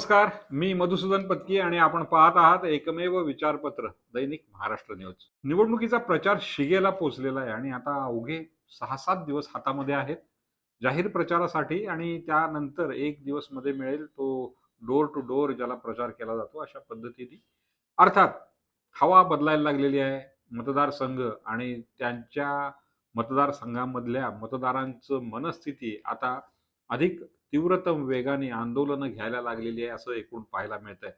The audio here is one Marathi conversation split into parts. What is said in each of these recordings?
नमस्कार मी मधुसूदन पत्की आणि आपण पाहत आहात एकमेव विचारपत्र दैनिक महाराष्ट्र न्यूज. निवडणुकीचा प्रचार शिगेला पोहोचलेला आहे आणि आता अवघे सहा सात दिवस हातामध्ये आहेत. जाहीर प्रचारासाठी आणि त्यानंतर एक दिवसमध्ये मिळेल तो डोर टू डोर ज्याला प्रचार केला जातो अशा पद्धतीने. अर्थात हवा बदलायला लागलेली आहे मतदारसंघ आणि त्यांच्या मतदारसंघामधल्या मतदारांचं मनस्थिती आता अधिक तीव्रतम वेगाने आंदोलनं घ्यायला लागलेली आहे असं एकूण पाहायला मिळत आहे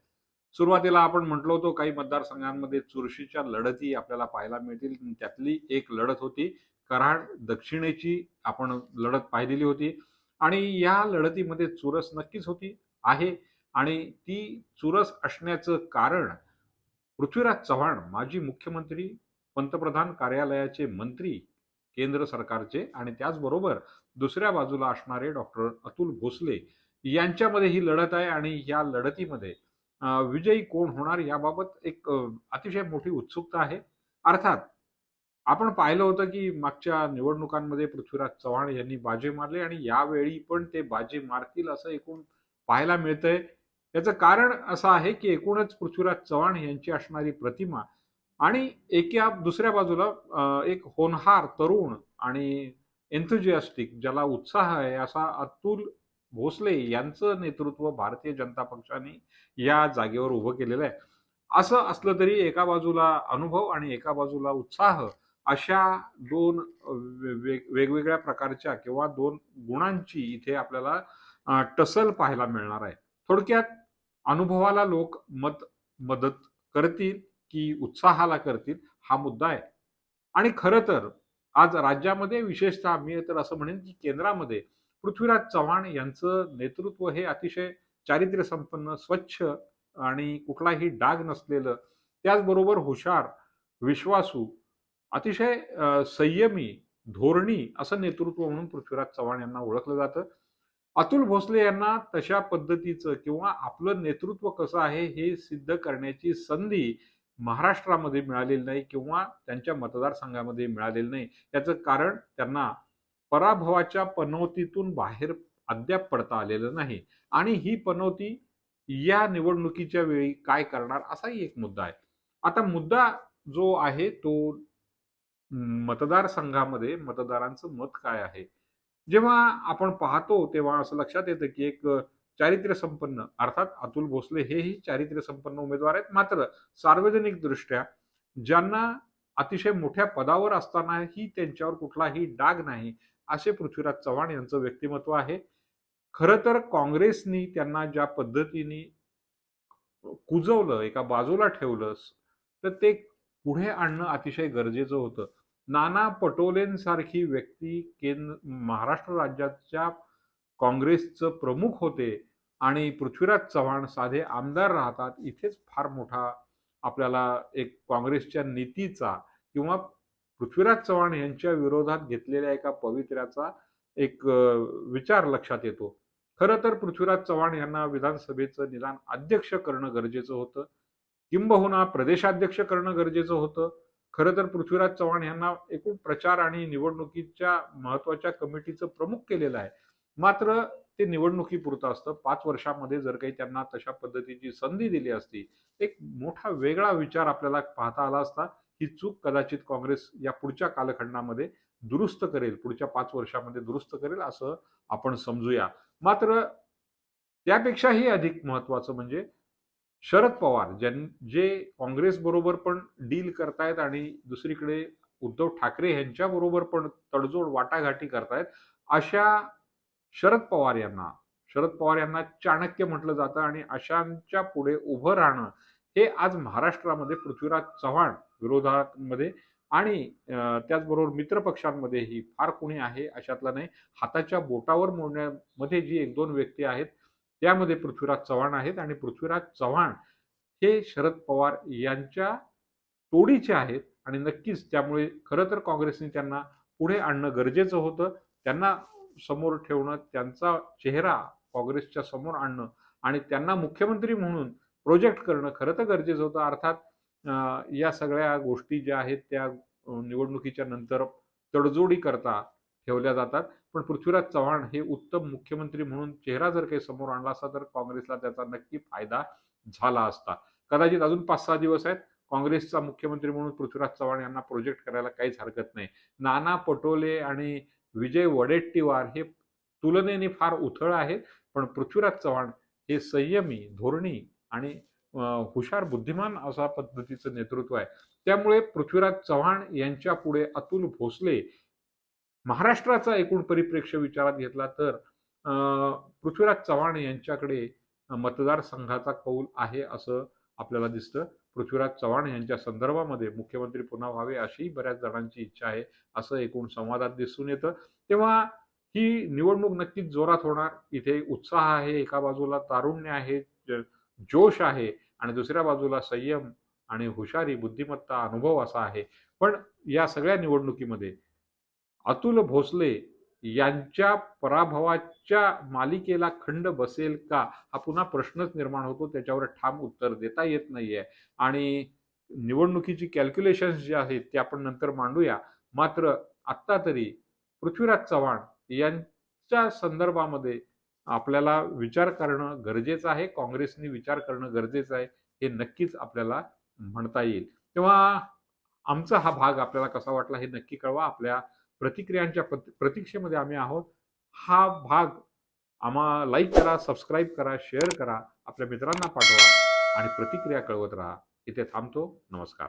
सुरुवातीला आपण म्हटलो होतो काही मतदारसंघांमध्ये चुरशीच्या लढती आपल्याला पाहायला मिळतील. त्यातली एक लढत होती कराड दक्षिणेची आपण लढत पाहिलेली होती. आणि या लढतीमध्ये चुरस नक्कीच होती आहे. आणि ती चुरस असण्याचं कारण पृथ्वीराज चव्हाण माजी मुख्यमंत्री पंतप्रधान कार्यालयाचे मंत्री केंद्र सरकारचे आणि त्याचबरोबर दुसऱ्या बाजूला असणारे डॉक्टर अतुल भोसले यांच्यामध्ये ही लढत आहे आणि या लढतीमध्ये विजयी कोण होणार याबाबत एक अतिशय मोठी उत्सुकता आहे. अर्थात आपण पाहिलं होतं की मागच्या निवडणुकांमध्ये पृथ्वीराज चव्हाण यांनी बाजी मारले आणि यावेळी पण ते बाजी मारतील असं एकूण पाहायला मिळतंय. याचं कारण असं आहे की एकूणच पृथ्वीराज चव्हाण यांची असणारी प्रतिमा आणि एका दुसऱ्या बाजूला एक होनहार तरुण आणि एन्थुजियास्टिक ज्याला उत्साह आहे असा अतुल भोसले यांचं नेतृत्व भारतीय जनता पक्षाने या जागेवर उभं केलेलं आहे. असं असलं तरी एका बाजूला अनुभव आणि एका बाजूला उत्साह अशा दोन वे- वेग- वेगवेगळ्या प्रकारच्या किंवा दोन गुणांची इथे आपल्याला टसल पाहायला मिळणार आहे. थोडक्यात अनुभवाला लोक मत मदत करतील की उत्साहाला करतील हा मुद्दा आहे. आणि खरं तर आज राज्यामध्ये विशेषतः मी तर असं म्हणेन की केंद्रामध्ये पृथ्वीराज चव्हाण यांचं नेतृत्व हे अतिशय चारित्र्य संपन्न स्वच्छ आणि कुठलाही डाग नसलेलं त्याचबरोबर हुशार विश्वासू अतिशय संयमी धोरणी असं नेतृत्व म्हणून पृथ्वीराज चव्हाण यांना ओळखलं जातं. अतुल भोसले यांना तशा पद्धतीचं किंवा आपलं नेतृत्व कसं आहे हे सिद्ध करण्याची संधी महाराष्ट्रामध्ये मिळालेलं नाही किंवा त्यांच्या मतदारसंघामध्ये मिळालेलं नाही. याचं कारण त्यांना पराभवाच्या पनवतीतून बाहेर अद्याप पडता आलेलं नाही. आणि ही पनवती या निवडणुकीच्या वेळी काय करणार असाही एक मुद्दा आहे. आता मुद्दा जो आहे तो मतदारसंघामध्ये मतदारांचं मत काय आहे? जेव्हा आपण पाहतो तेव्हा असं लक्षात येतं की एक चारित्र्य संपन्न अर्थात अतुल भोसले हेही चारित्र्य संपन्न उमेदवार आहेत. मात्र सार्वजनिक दृष्ट्या ज्यांना अतिशय मोठ्या पदावर असतानाही त्यांच्यावर कुठलाही डाग नाही असे पृथ्वीराज चव्हाण यांचं व्यक्तिमत्व आहे. खरं तर काँग्रेसनी त्यांना ज्या पद्धतीने कुजवलं एका बाजूला ठेवलं तर ते पुढे आणणं अतिशय गरजेचं होतं. नाना पटोलेंसारखी व्यक्ती केंद्र महाराष्ट्र राज्याच्या काँग्रेसचं प्रमुख होते आणि पृथ्वीराज चव्हाण साधे आमदार राहतात इथेच फार मोठा आपल्याला एक काँग्रेसच्या नीतीचा किंवा पृथ्वीराज चव्हाण यांच्या विरोधात घेतलेल्या एका पवित्र्याचा एक विचार लक्षात येतो. खरं तर पृथ्वीराज चव्हाण यांना विधानसभेचं निदान अध्यक्ष करणं गरजेचं होतं. किंबहुना प्रदेशाध्यक्ष करणं गरजेचं होतं. खरं तर पृथ्वीराज चव्हाण यांना एकूण प्रचार आणि निवडणुकीच्या महत्त्वाच्या कमिटीचं प्रमुख केलेलं आहे. मात्र ते निवडणुकीपुरतं असतं. पाच वर्षामध्ये जर काही त्यांना तशा पद्धतीची संधी दिली असती एक मोठा वेगळा विचार आपल्याला पाहता आला असता ही चूक कदाचित काँग्रेस या पुढच्या कालखंडामध्ये दुरुस्त करेल पुढच्या पाच वर्षामध्ये दुरुस्त करेल असं आपण समजूया. मात्र त्यापेक्षाही अधिक महत्वाचं म्हणजे शरद पवार ज्यां जे काँग्रेस बरोबर पण डील करतायत आणि दुसरीकडे उद्धव ठाकरे यांच्याबरोबर पण तडजोड वाटाघाटी करतायत अशा शरद पवार यांना. शरद पवार यांना चाणक्य म्हटलं जातं आणि अशांच्या पुढे उभं राहणं हे आज महाराष्ट्रामध्ये पृथ्वीराज चव्हाण विरोधामध्ये आणि त्याचबरोबर मित्रपक्षांमध्येही फार कोणी आहे अशातलं नाही. हाताच्या बोटावर मोडण्यामध्ये जी एक दोन व्यक्ती आहेत त्यामध्ये पृथ्वीराज चव्हाण आहेत आणि पृथ्वीराज चव्हाण हे शरद पवार यांच्या तोडीचे आहेत आणि नक्कीच त्यामुळे खरं तर काँग्रेसने त्यांना पुढे आणणं गरजेचं होतं. त्यांना समोर ठेवणं त्यांचा चेहरा काँग्रेसच्या समोर आणणं आणि त्यांना मुख्यमंत्री म्हणून प्रोजेक्ट करणं खरं तर गरजेचं होतं. अर्थात या सगळ्या गोष्टी ज्या आहेत त्या निवडणुकीच्या नंतर तडजोडी करता ठेवल्या जातात. पण पृथ्वीराज चव्हाण हे उत्तम मुख्यमंत्री म्हणून चेहरा जर काही समोर आणला असता तर काँग्रेसला त्याचा नक्की फायदा झाला असता. कदाचित अजून पाच सहा दिवस आहेत. काँग्रेसचा मुख्यमंत्री म्हणून पृथ्वीराज चव्हाण यांना प्रोजेक्ट करायला काहीच हरकत नाही. नाना पटोले आणि विजय वडेट्टीवार हे तुलनेने फार उथळ आहेत पण पृथ्वीराज चव्हाण हे संयमी धोरणी आणि हुशार बुद्धिमान असा पद्धतीचं नेतृत्व आहे. त्यामुळे पृथ्वीराज चव्हाण यांच्या पुढे अतुल भोसले महाराष्ट्राचा एकूण परिप्रेक्ष्य विचारात घेतला तर पृथ्वीराज चव्हाण यांच्याकडे मतदारसंघाचा कौल आहे असं आपल्याला दिसतं. पृथ्वीराज चव्हाण यांच्या संदर्भामध्ये मुख्यमंत्री पुन्हा व्हावे अशी बऱ्याच जणांची इच्छा आहे असं एकूण संवादात दिसून येतं. तेव्हा ही निवडणूक नक्कीच जोरात होणार. इथे उत्साह आहे एका बाजूला तारुण्य आहे जोश आहे आणि दुसऱ्या बाजूला संयम आणि हुशारी बुद्धिमत्ता अनुभव असा आहे. पण या सगळ्या निवडणुकीमध्ये अतुल भोसले यांच्या पराभवाच्या मालिकेला खंड बसेल का? हा पुन्हा प्रश्नच निर्माण होतो. त्याच्यावर ठाम उत्तर देता येत नाहीये. आणि निवडणुकीची कॅल्क्युलेशन्स जे आहेत ते आपण नंतर मांडूया. मात्र आत्ता तरी पृथ्वीराज चव्हाण यांच्या संदर्भामध्ये आपल्याला विचार करणं गरजेचं आहे. काँग्रेसने विचार करणं गरजेचं आहे. हे नक्कीच आपल्याला म्हणता येईल. तेव्हा आमचा हा भाग आपल्याला कसा वाटला हे नक्की कळवा. आपल्या प्रतिक्रियांच्या प्रत- प्रतीक्षेमध्ये आम्ही आहोत. हा भाग आम्हा लाईक करा सबस्क्राईब करा शेअर करा आपल्या मित्रांना पाठवा आणि प्रतिक्रिया कळवत राहा. इथे थांबतो. नमस्कार.